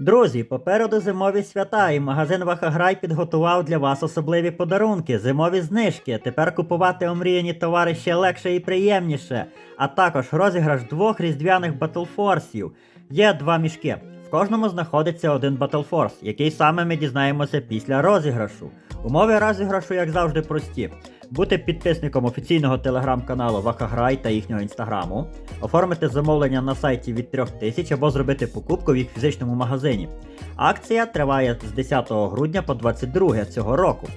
Друзі, попереду зимові свята, і магазин Вахаграй підготував для вас особливі подарунки, зимові знижки. Тепер купувати омріяні товари ще легше і приємніше. А також розіграш двох різдвяних батлфорсів. Є два мішки. В кожному знаходиться один батлфорс, який саме ми дізнаємося після розіграшу. Умови розіграшу, як завжди, прості. Бути підписником офіційного телеграм-каналу Вахаграй та їхнього інстаграму, оформити замовлення на сайті від 3000 або зробити покупку в їх фізичному магазині. Акція триває з 10 грудня по 22 цього року.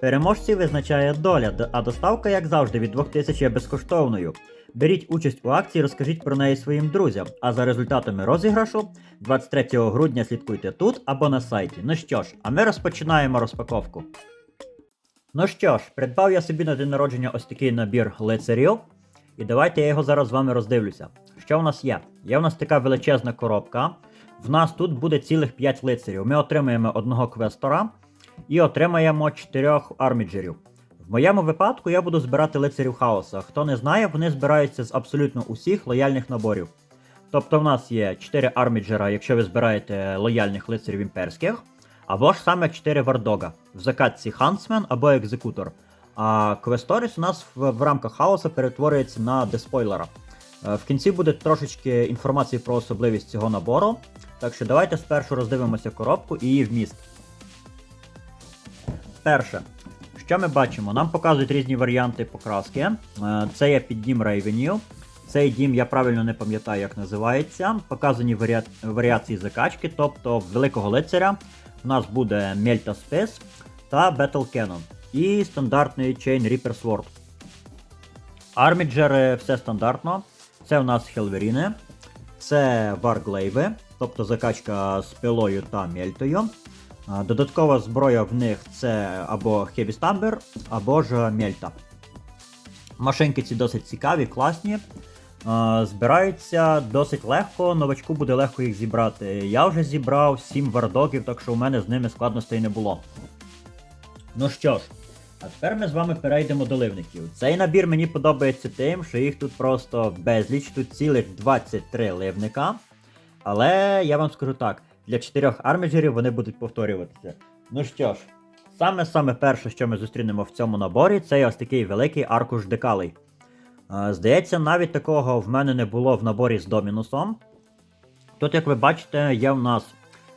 Переможців визначає доля, а доставка, як завжди, від 2000 є безкоштовною. Беріть участь у акції, розкажіть про неї своїм друзям. А за результатами розіграшу 23 грудня слідкуйте тут або на сайті. Ну що ж, а ми розпочинаємо розпаковку. Ну що ж, придбав я собі на день народження ось такий набір лицарів. І давайте я його зараз з вами роздивлюся. Що в нас є? Є в нас така величезна коробка. В нас тут буде цілих 5 лицарів. Ми отримаємо одного квестора і отримаємо 4 арміджерів. В моєму випадку я буду збирати лицарів хаоса. Хто не знає, вони збираються з абсолютно усіх лояльних наборів. Тобто в нас є 4 арміджера, якщо ви збираєте лояльних лицарів імперських, або ж саме 4 вардога. В закатці Хансмен або екзекутор. А Квесторіс у нас в, в рамках хаоса перетворюється на деспойлера. Е, В кінці буде трошечки інформації про особливість цього набору. Так що давайте спершу роздивимося коробку і її вміст. Перше, що ми бачимо? Нам показують різні варіанти покраски. Е, Це є піддім рейвенів. Цей дім я правильно не пам'ятаю, як називається. Показані варіа... варіації закачки, тобто великого лицаря у нас буде Мельта Спис та Battle Cannon. І стандартний Chain Reaper Sword. Арміджери все стандартно. Це у нас Хелверіни, це Варглейви, тобто закачка з пилою та мельтою. Додаткова зброя в них це або Heavy Stumber, або ж мельта. Машинки ці досить цікаві, класні. Збираються досить легко, новачку буде легко їх зібрати. Я вже зібрав 7 вардогів, так що у мене з ними складностей не було. Ну що ж, а тепер ми з вами перейдемо до ливників. Цей набір мені подобається тим, що їх тут просто безліч, тут цілих 23 ливника. Але я вам скажу так, для 4 арміджерів вони будуть повторюватися. Ну що ж, саме-саме перше, що ми зустрінемо в цьому наборі, це ось такий великий аркуш декалей. Е, Здається, навіть такого в мене не було в наборі з Домінусом. Тут, як ви бачите, є в нас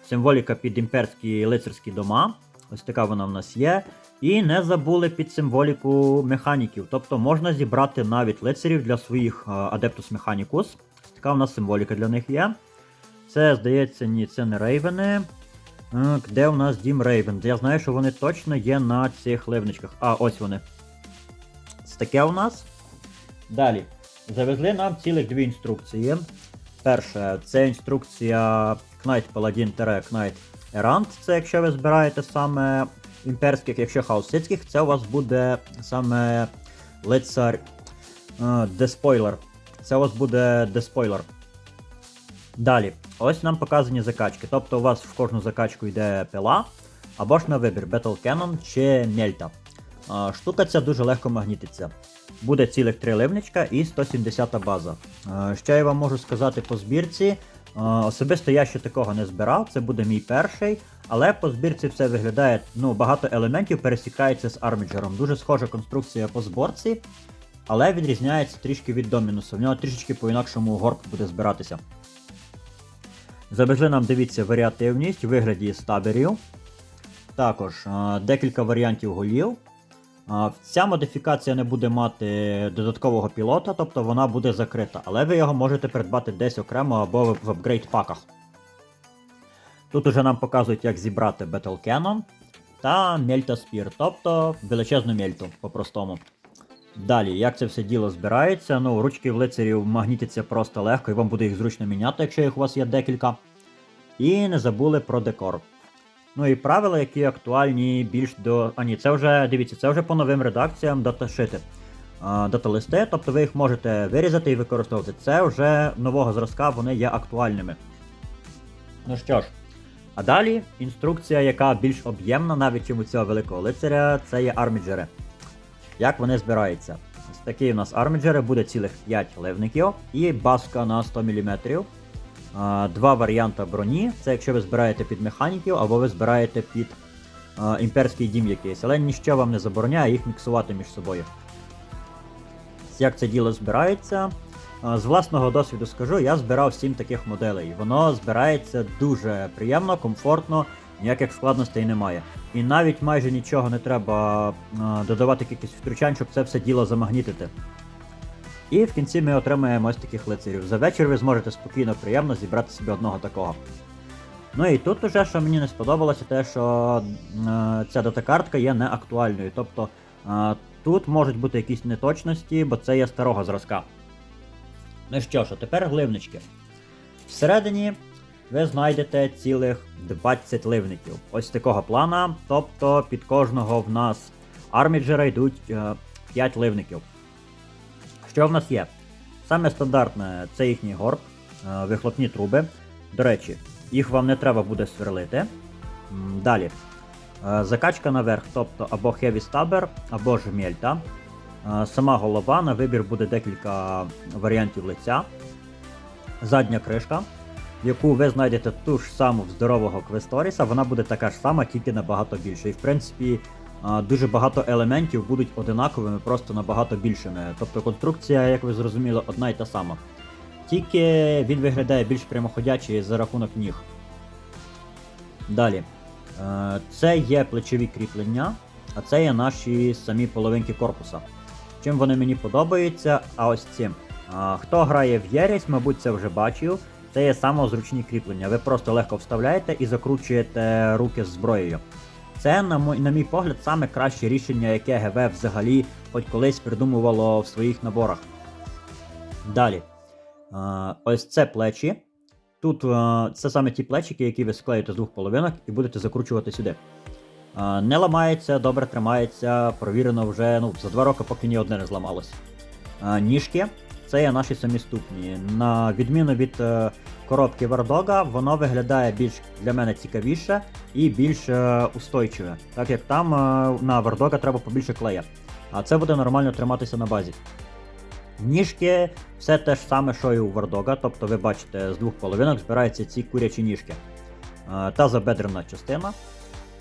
символіка під імперські лицарські дома. Ось така вона в нас є. І не забули під символіку механіків. Тобто можна зібрати навіть лицарів для своїх е, Adeptus Mechanicus. Така в нас символіка для них є. Це, здається, ні, це не рейвени. Де у нас дім Рейвен? Я знаю, що вони точно є на цих ливничках. А, ось вони. Це таке у нас. Далі. Завезли нам цілих дві інструкції. Перше, це інструкція Knight Paladin Knight Errant. Це якщо ви збираєте саме імперських, якщо хаосицьких, це у вас буде саме лицар е, Деспойлер. Це у вас буде Деспойлер. Далі, ось нам показані закачки. Тобто у вас в кожну закачку йде пила, або ж на вибір Battle Cannon чи Мельта. Штука ця дуже легко магнітиться. Буде цілих 3 ливничка і 170 база. А, Що я вам можу сказати по збірці? Особисто я ще такого не збирав, це буде мій перший, але по збірці все виглядає, ну, багато елементів пересікається з арміджером. Дуже схожа конструкція по зборці, але відрізняється трішки від домінусу. В нього трішечки по-інакшому горб буде збиратися. Завезли нам, дивіться, варіативність в вигляді стаберів. Також а, декілька варіантів голів. Ця модифікація не буде мати додаткового пілота, тобто вона буде закрита, але ви його можете придбати десь окремо або в, апгрейд паках. Тут уже нам показують, як зібрати Battle Cannon та Melta Spear, тобто величезну мельту по-простому. Далі, як це все діло збирається? Ну, ручки в лицарів магнітяться просто легко, і вам буде їх зручно міняти, якщо їх у вас є декілька. І не забули про декор. Ну і правила, які актуальні більш до. А ні, це вже, дивіться, це вже по новим редакціям даташити. Даталисти, тобто ви їх можете вирізати і використовувати. Це вже нового зразка, вони є актуальними. Ну що ж, а далі інструкція, яка більш об'ємна, навіть чим у цього великого лицаря, це є арміджери. Як вони збираються? Ось такі у нас арміджери, буде цілих 5 ливників і баска на 100 мм. Два варіанти броні. Це якщо ви збираєте під механіків або ви збираєте під імперський дім якийсь, але ніщо вам не забороняє їх міксувати між собою. Як це діло збирається? З власного досвіду скажу, я збирав 7 таких моделей. Воно збирається дуже приємно, комфортно, ніяких складностей немає. І навіть майже нічого не треба додавати якихось втручань, щоб це все діло замагнітити. І в кінці ми отримаємо ось таких лицарів. За вечір ви зможете спокійно, приємно зібрати собі одного такого. Ну і тут уже, що мені не сподобалося, те, що е, ця датакартка є неактуальною. Тобто е, тут можуть бути якісь неточності, бо це є старого зразка. Ну що ж, а тепер гливнички. Всередині ви знайдете цілих 20 ливників. Ось такого плана. Тобто під кожного в нас арміджера йдуть е, 5 ливників. Що в нас є? Саме стандартне це їхній горб, е, вихлопні труби. До речі, їх вам не треба буде сверлити. Далі. Е, Закачка наверх, тобто або Heavy Stabber, або ж мельта. Е, Сама голова, на вибір буде декілька варіантів лиця. Задня кришка, яку ви знайдете ту ж саму в здорового Квесторіса, вона буде така ж сама, тільки набагато більше. І в принципі, дуже багато елементів будуть одинаковими, просто набагато більшими. Тобто конструкція, як ви зрозуміли, одна й та сама. Тільки він виглядає більш прямоходячий за рахунок ніг. Далі. Е, Це є плечові кріплення, а це є наші самі половинки корпуса. Чим вони мені подобаються, а ось цим. Хто грає в Єрість, мабуть, це вже бачив. Це є самозручні кріплення. Ви просто легко вставляєте і закручуєте руки з зброєю. Це, на мій, на мій погляд, саме краще рішення, яке ГВ взагалі хоч колись придумувало в своїх наборах. Далі. Ось це плечі. Тут це саме ті плечики, які ви склеїте з двох половинок і будете закручувати сюди. Не ламається, добре тримається, провірено вже ну, за два роки, поки ні одне не зламалось. А, ніжки це є наші самі ступні. На відміну від е, коробки Вардога, воно виглядає більш для мене цікавіше і більш е, устойчиве. Так як там е, на Вардога треба побільше клея. А це буде нормально триматися на базі. Ніжки все те ж саме, що і у Вардога, тобто ви бачите, з двох половинок збираються ці курячі ніжки. Е, та забедрена частина.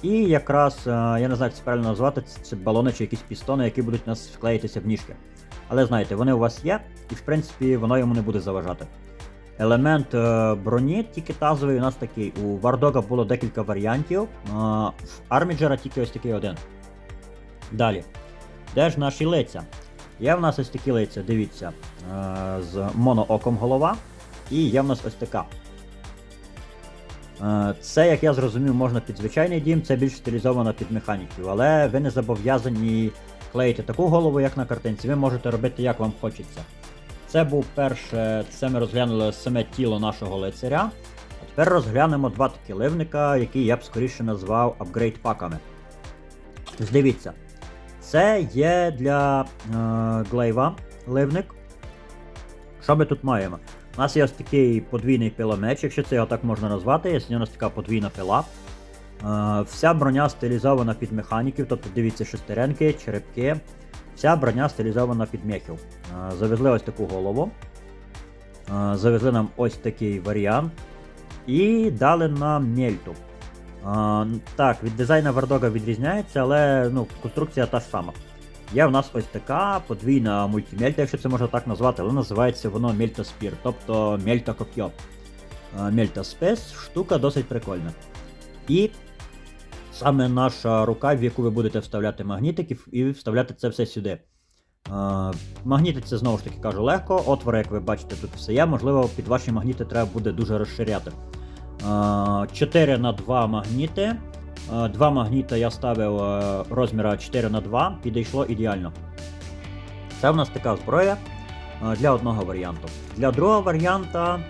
І якраз, е, я не знаю, як це правильно назвати, це балони чи якісь пістони, які будуть у нас вклеїтися в ніжки. Але знаєте, вони у вас є, і в принципі воно йому не буде заважати. Елемент е, броні тільки тазовий у нас такий. У Вардога було декілька варіантів, е, в Арміджера тільки ось такий один. Далі. Де ж наші лиця? Є в нас ось такі лиця, дивіться, е, з монооком голова, і є в нас ось така. Це, як я зрозумів, можна під звичайний дім, це більш стилізовано під механіків, але ви не зобов'язані клеїти таку голову, як на картинці, ви можете робити як вам хочеться. Це був перше, це ми розглянули саме тіло нашого лицаря. А тепер розглянемо два такі ливника, які я б скоріше назвав апгрейд паками. Тож дивіться, це є для е, глейва ливник. Що ми тут маємо? У нас є ось такий подвійний пиломеч, якщо це його так можна назвати, є у нас така подвійна пила. Е, вся броня стилізована під механіків, тобто дивіться шестеренки, черепки. Вся броня стилізована під мехів. Е, завезли ось таку голову. Е, завезли нам ось такий варіант. І дали нам мельту. Так, від дизайна Вардога відрізняється, але ну, конструкція та ж сама. Є в нас ось така подвійна мультимельта, якщо це можна так назвати, але називається воно Мельта Спір, тобто Мельта Коп'йо. Е, Мельта Спес штука досить прикольна. І саме наша рука, в яку ви будете вставляти магнітиків, і вставляти це все сюди. Це знову ж таки кажу легко. Отвори, як ви бачите, тут все є. Можливо, під ваші магніти треба буде дуже розширяти. Е, 4 на 2 магніти. Два магніти я ставив е, розміра 4 на 2 підійшло ідеально. Це в нас така зброя е, для одного варіанту. Для другого варіанта,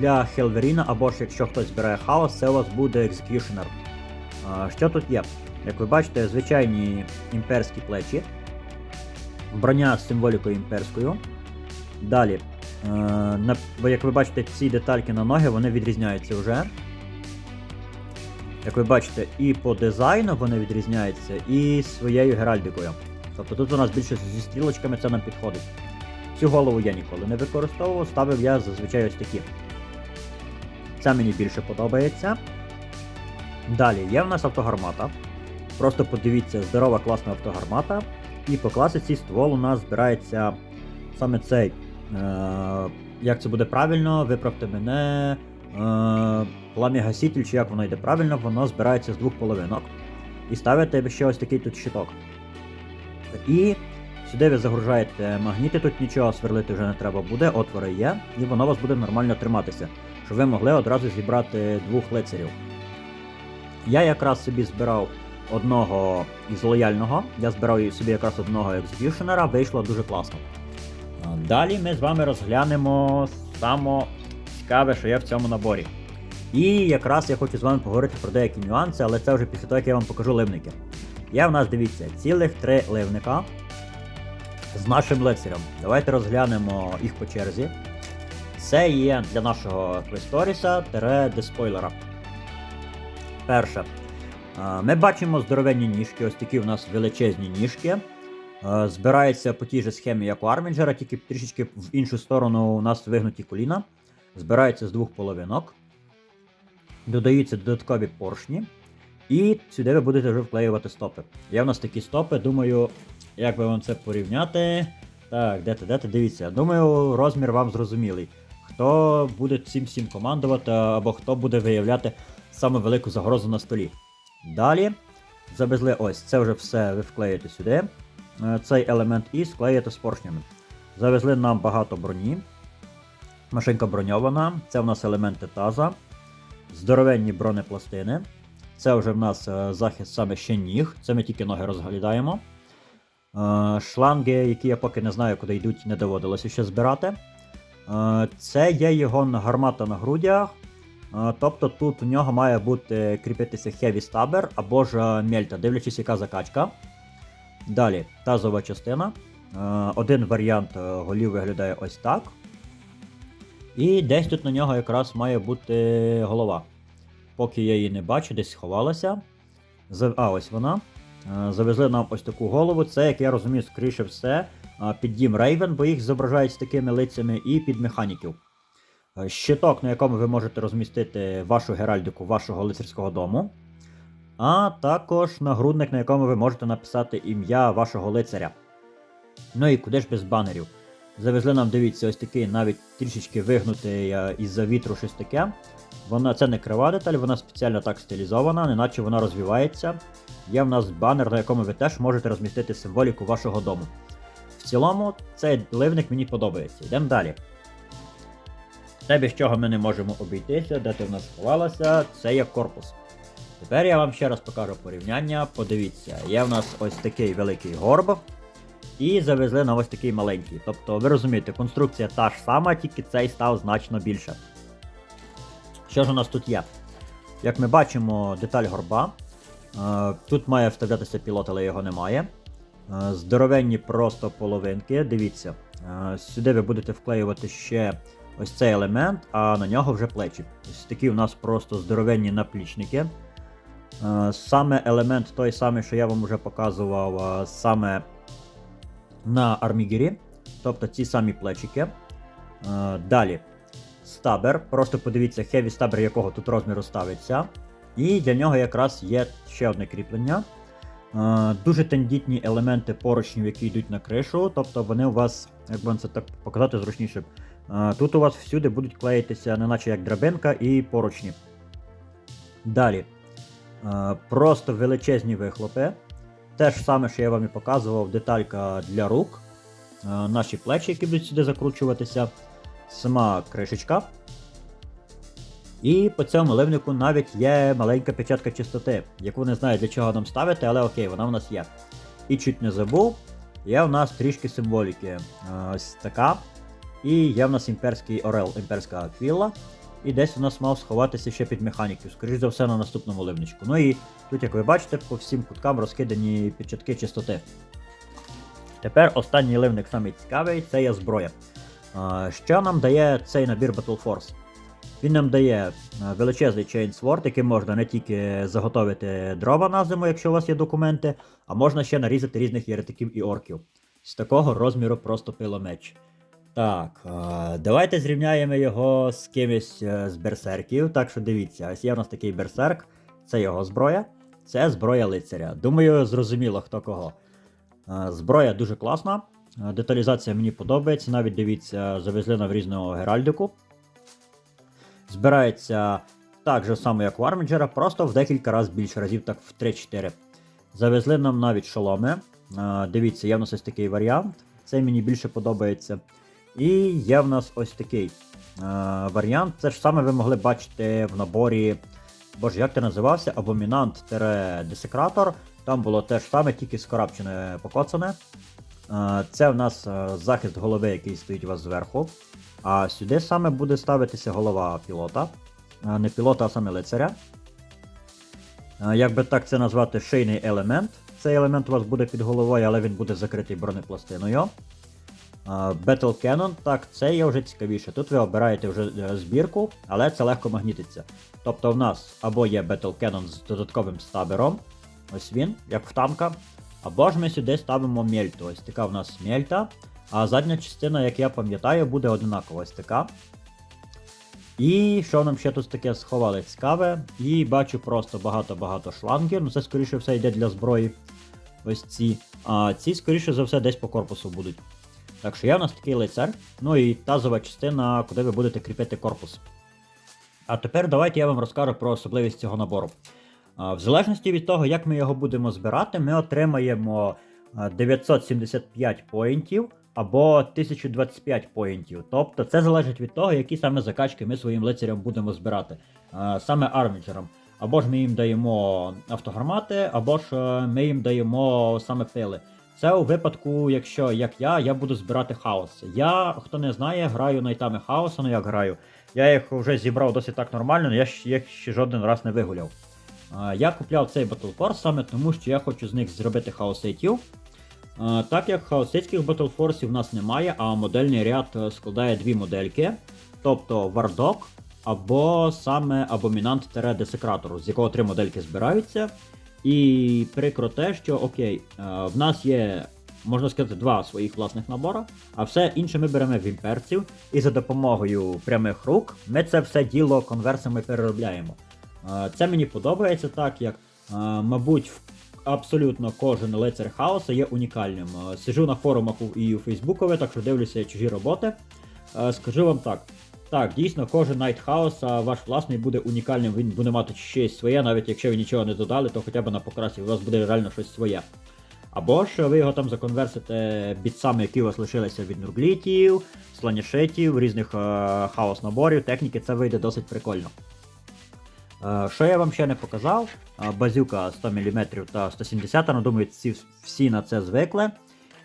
для Хелверіна, або ж якщо хтось збирає хаос, це у вас буде Executioner. Е, Що тут є? Як ви бачите, звичайні імперські плечі, броня з символікою імперською. Далі, е, бо як ви бачите, ці детальки на ноги вони відрізняються вже. Як ви бачите, і по дизайну вони відрізняються, і своєю геральдикою. Тобто тут у нас більше зі стрілочками це нам підходить. Цю голову я ніколи не використовував, ставив я зазвичай ось такі. Це мені більше подобається. Далі є в нас автогармата. Просто подивіться, здорова класна автогармата. І по класиці ствол у нас збирається саме цей. Е- як це буде правильно, виправте мене. Е- Плам'я-гаситель, чи як воно йде правильно, воно збирається з двох половинок. І ставите ще ось такий тут щиток. І сюди ви загружаєте магніти, тут нічого сверлити вже не треба буде, отвори є, і воно вас буде нормально триматися, щоб ви могли одразу зібрати двох лицарів. Я якраз собі збирав одного із лояльного, я збирав собі якраз одного екзекюшенера, вийшло дуже класно. Далі ми з вами розглянемо само цікаве, що є в цьому наборі. І якраз я хочу з вами поговорити про деякі нюанси, але це вже після того, як я вам покажу ливники. Є в нас, дивіться, цілих три ливника з нашим лицарем. Давайте розглянемо їх по черзі. Це є для нашого Квесторіса деспойлера. Перше. Ми бачимо здоровенні ніжки, ось такі у нас величезні ніжки. Збирається по тій же схемі, як у Армінджера, тільки трішечки в іншу сторону у нас вигнуті коліна. Збирається з двох половинок. Додаються додаткові поршні. І сюди ви будете вже вклеювати стопи. Є в нас такі стопи, думаю, як би вам це порівняти. Так, де ти, де ти, дивіться. Думаю, розмір вам зрозумілий. Хто буде цим всім командувати, або хто буде виявляти саме велику загрозу на столі. Далі завезли ось, це вже все ви вклеїте сюди. Е, Цей елемент і склеїте з поршнями. Завезли нам багато броні. Машинка броньована. Це в нас елементи таза. Здоровенні бронепластини. Це вже в нас е, захист саме ще ніг. Це ми тільки ноги розглядаємо. Е, Шланги, які я поки не знаю, куди йдуть, не доводилося ще збирати. Е, Це є його гармата на грудях. Тобто тут у нього має бути кріпитися Heavy Stabber або ж мельта, дивлячись, яка закачка. Далі тазова частина. Один варіант голів виглядає ось так. І десь тут на нього якраз має бути голова. Поки я її не бачу, десь сховалася. А, ось вона. Е, Завезли нам ось таку голову. Це, як я розумію, скоріше все, е, під дім Рейвен, бо їх зображають з такими лицями, і під механіків. Е, Щиток, на якому ви можете розмістити вашу геральдику вашого лицарського дому. А також нагрудник, на якому ви можете написати ім'я вашого лицаря. Ну і куди ж без банерів? Завезли нам, дивіться, ось такий навіть трішечки вигнутий із-за вітру щось таке. Вона це не крива деталь, вона спеціально так стилізована, неначе вона розвивається. Є в нас банер, на якому ви теж можете розмістити символіку вашого дому. В цілому, цей ливник мені подобається. Йдемо далі. Те, без чого ми не можемо обійтися, де ти в нас сховалася, це є корпус. Тепер я вам ще раз покажу порівняння. Подивіться, є в нас ось такий великий горб. І завезли на ось такий маленький. Тобто, ви розумієте, конструкція та ж сама, тільки цей став значно більше. Що ж у нас тут є? Як ми бачимо, деталь горба. Е, Тут має вставлятися пілот, але його немає. Е, Здоровенні просто половинки. Дивіться, е, сюди ви будете вклеювати ще ось цей елемент, а на нього вже плечі. Ось такі у нас просто здоровенні наплічники. Саме елемент той самий, що я вам вже показував, саме на армігері. Тобто ці самі плечики. Далі стабер. Просто подивіться, heavy стабер, якого тут розміру ставиться. І для нього якраз є ще одне кріплення. Е, Дуже тендітні елементи поручнів, які йдуть на кришу. Тобто вони у вас, як вам це так показати зручніше. е, Тут у вас всюди будуть клеїтися, неначе як драбинка і поручні. Далі. Е, Просто величезні вихлопи. Те ж саме, що я вам і показував, деталька для рук. Наші плечі, які будуть сюди закручуватися. Сама кришечка. І по цьому ливнику навіть є маленька печатка чистоти, яку не знаю для чого нам ставити, але окей, вона в нас є. І чуть не забув, є у нас трішки символіки. Е, Ось така. І є в нас імперський орел, імперська аквіла. І десь у нас мав сховатися ще під механіків, скоріш за все на наступному ливничку. Ну і тут, як ви бачите, по всім куткам розкидані печатки чистоти. Тепер останній ливник самий цікавий це є зброя. Що нам дає цей набір Battle Force? Він нам дає е, величезний Chainsword, яким можна не тільки заготовити дрова на зиму, якщо у вас є документи, а можна ще нарізати різних єретиків і орків. З такого розміру просто пиломеч. Так, е, давайте зрівняємо його з кимось е, з берсерків. Так що дивіться, ось є в нас такий берсерк, це його зброя, це зброя лицаря. Думаю, зрозуміло, хто кого. Зброя дуже класна, деталізація мені подобається. Навіть дивіться, завезли на в різного геральдику. Збирається так же само, як у Арміджера, просто в декілька разів більше разів, так в 3-4. Завезли нам навіть шоломи. Е, Дивіться, є в нас ось такий варіант. Цей мені більше подобається. І є в нас ось такий е, варіант. Це ж саме ви могли бачити в наборі. Боже, як це називався? Абомінант-десекратор. Там було те ж саме, тільки скорабчене покоцане. Це в нас захист голови, який стоїть у вас зверху. А сюди саме буде ставитися голова пілота. Не пілота, а саме лицаря. Як би так це назвати, шийний елемент. Цей елемент у вас буде під головою, але він буде закритий бронепластиною. Battle Cannon, так, це є вже цікавіше. Тут ви обираєте вже е, збірку, але це легко магнітиться. Тобто в нас або є Battle Cannon з додатковим стабером, ось він, як в танка, або ж ми сюди ставимо мельту. Ось така в нас мельта. А задня частина, як я пам'ятаю, буде одинакова ось така. І що нам ще тут таке сховали цікаве? І бачу просто багато-багато шлангів. Ну це скоріше все йде для зброї. Ось ці. А ці, скоріше за все, десь по корпусу будуть. Так що є в нас такий лицар. Ну і тазова частина, куди ви будете кріпити корпус. А тепер давайте я вам розкажу про особливість цього набору. В залежності від того, як ми його будемо збирати, ми отримаємо 975 поінтів або 1025 поінтів. Тобто це залежить від того, які саме закачки ми своїм лицарям будемо збирати, саме арміджером. Або ж ми їм даємо автогармати, або ж е, ми їм даємо саме пили. Це у випадку, якщо як я, я буду збирати хаос. Я, хто не знає, граю найтами хаоса, ну як граю. Я їх вже зібрав досить так нормально, але я їх ще жоден раз не вигуляв. Я купляв цей Battle Force саме тому, що я хочу з них зробити хаоситів. Так як хаоситських Battle Force в нас немає, а модельний ряд е, складає дві модельки, тобто Вардок або саме Абомінант-десекратор, з якого три модельки збираються. І прикро те, що окей, е, в нас є, можна сказати, два своїх власних набора, а все інше ми беремо в імперців, і за допомогою прямих рук ми це все діло конверсами переробляємо. Це мені подобається так, як, мабуть, абсолютно кожен лицар хаоса є унікальним. Сижу на форумах і у Фейсбукові, так що дивлюся чужі роботи. Скажу вам так. Так, дійсно, кожен Найт Хаоса ваш власний буде унікальним, він буде мати щось своє, навіть якщо ви нічого не додали, то хоча б на покрасі у вас буде реально щось своє. Або ж ви його там законверсите бітсами, які у вас лишилися від нурглітів, сланішетів, різних е, хаос наборів, техніки, це вийде досить прикольно. Е, що я вам ще не показав? Е, базюка 100 мм та 170, ну думаю, ці всі на це звикли.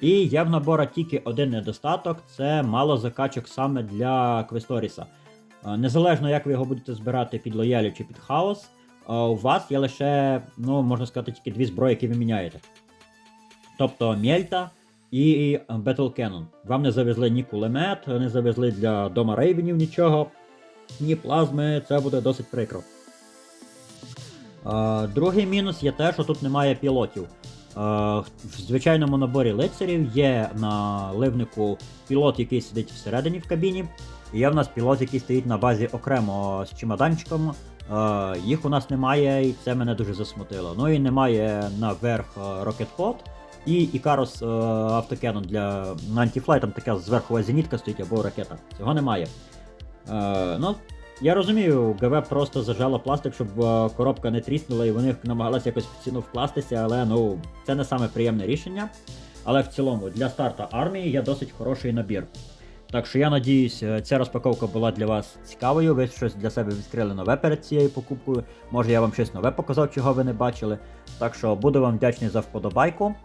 І є в набора тільки один недостаток це мало закачок саме для Квесторіса. Е, Незалежно як ви його будете збирати під лоялю чи під хаос, у вас є лише, ну, можна сказати, тільки дві зброї, які ви міняєте. Тобто Мельта і Battle Cannon. Вам не завезли ні кулемет, не завезли для дома рейвенів нічого, ні плазми, це буде досить прикро. Другий мінус є те, що тут немає пілотів. В звичайному наборі лицарів є на ливнику пілот, який сидить всередині в кабіні, і є в нас пілот, який стоїть на базі окремо з чемоданчиком. Їх у нас немає, і це мене дуже засмутило. Ну і немає наверх Pod і Ікарос автокенон для на антифлай, там така зверхова зенітка стоїть або ракета. Цього немає. Ну, я розумію, ГВ просто зажало пластик, щоб е, коробка не тріснула, і вони намагалися якось в ціну вкластися, але ну, це не саме приємне рішення. Але в цілому для старта армії є досить хороший набір. Так що я надіюсь, е, ця розпаковка була для вас цікавою. Ви щось для себе відкрили нове перед цією покупкою. Може я вам щось нове показав, чого ви не бачили. Так що буду вам вдячний за вподобайку,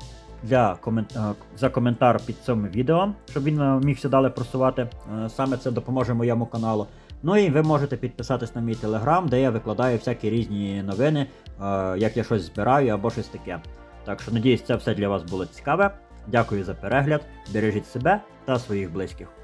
для комен... е, за коментар під цим відео, щоб він міг далі просувати. Саме це допоможе моєму каналу. Ну і ви можете підписатись на мій телеграм, де я викладаю всякі різні новини, е, як я щось збираю або щось таке. Так що надіюсь, це все для вас було цікаве. Дякую за перегляд, бережіть себе та своїх близьких.